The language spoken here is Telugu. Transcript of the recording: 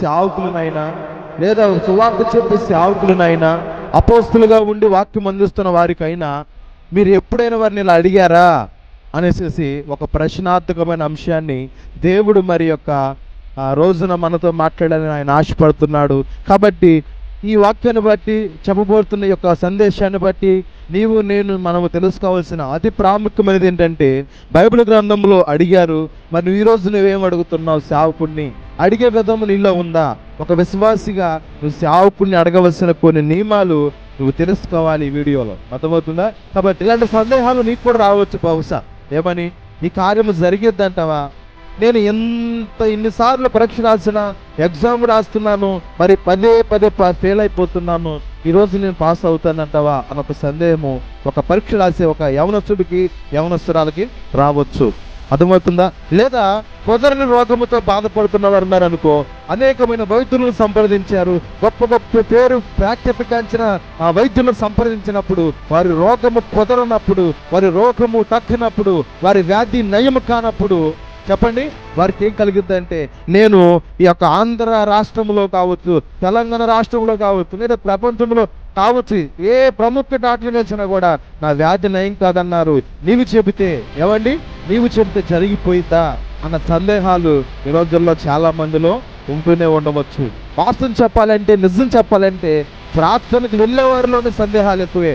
సేవకులనైనా లేదా సువార్త చెప్పే సేవకులనైనా అపోస్తులుగా ఉండి వాక్యం అందిస్తున్న వారికైనా మీరు ఎప్పుడైనా వారిని ఇలా అడిగారా అనేసి ఒక ప్రశ్నార్థకమైన అంశాన్ని దేవుడు మరి యొక్క రోజున మనతో మాట్లాడాలని ఆయన ఆశపడుతున్నాడు. కాబట్టి ఈ వాక్యాన్ని బట్టి చెప్పబోతున్న యొక్క సందేశాన్ని బట్టి నీవు నేను మనము తెలుసుకోవాల్సిన అతి ప్రాముఖ్యమైనది ఏంటంటే బైబిల్ గ్రంథంలో అడిగారు మరి నువ్వు ఈరోజు నువ్వేం అడుగుతున్నావు సేవకుడిని అడిగే విధము నీలో ఉందా? ఒక విశ్వాసిగా నువ్వు సేవకుడిని అడగవలసిన కొన్ని నియమాలు నువ్వు తెలుసుకోవాలి ఈ వీడియోలో. అర్థమవుతుందా? కాబట్టి ఇలాంటి సందేహాలు నీకు కూడా రావచ్చు బహుశా. ఏమని? ఈ కార్యము జరిగిద్దంటావా? నేను ఎంత ఇన్నిసార్లు పరీక్ష రాసిన ఎగ్జామ్ రాస్తున్నాను మరి పదే పదే ఫెయిల్ అయిపోతున్నాను ఈరోజు నేను పాస్ అవుతానంటావా? అన్న ఒక సందేహము ఒక పరీక్ష రాసే ఒక యవనస్తుడికి యవనస్తురాలకి రావచ్చు. అర్థమవుతుందా? లేదా కుదరని రోగముతో బాధపడుతున్న అన్నారు ఉన్నారనుకో అనేకమైన వైద్యులను సంప్రదించారు. గొప్ప గొప్ప పేరు ప్రాఖ్యతకాంచిన ఆ వైద్యులను సంప్రదించినప్పుడు వారి రోగము కుదరనప్పుడు వారి రోగము తక్కినప్పుడు వారి వ్యాధి నయం కానప్పుడు చెప్పండి వారికి ఏం కలిగిద్దంటే నేను ఈ యొక్క ఆంధ్ర రాష్ట్రంలో కావచ్చు తెలంగాణ రాష్ట్రంలో కావచ్చు లేదా ప్రపంచంలో కావచ్చు ఏ ప్రముఖ డాక్టర్ వచ్చినా కూడా నా వ్యాధి నయం కాదన్నారు. నీవు చెబితే ఏమండి? నీవు చెబితే జరిగిపోయిందా అన్న సందేహాలు ఈ రోజుల్లో చాలా మందిలో ఉంటూనే ఉండవచ్చు. వాస్తవం చెప్పాలంటే నిజం చెప్పాలంటే ప్రార్థనకు వెళ్ళే వారిలోని సందేహాలు ఎక్కువే.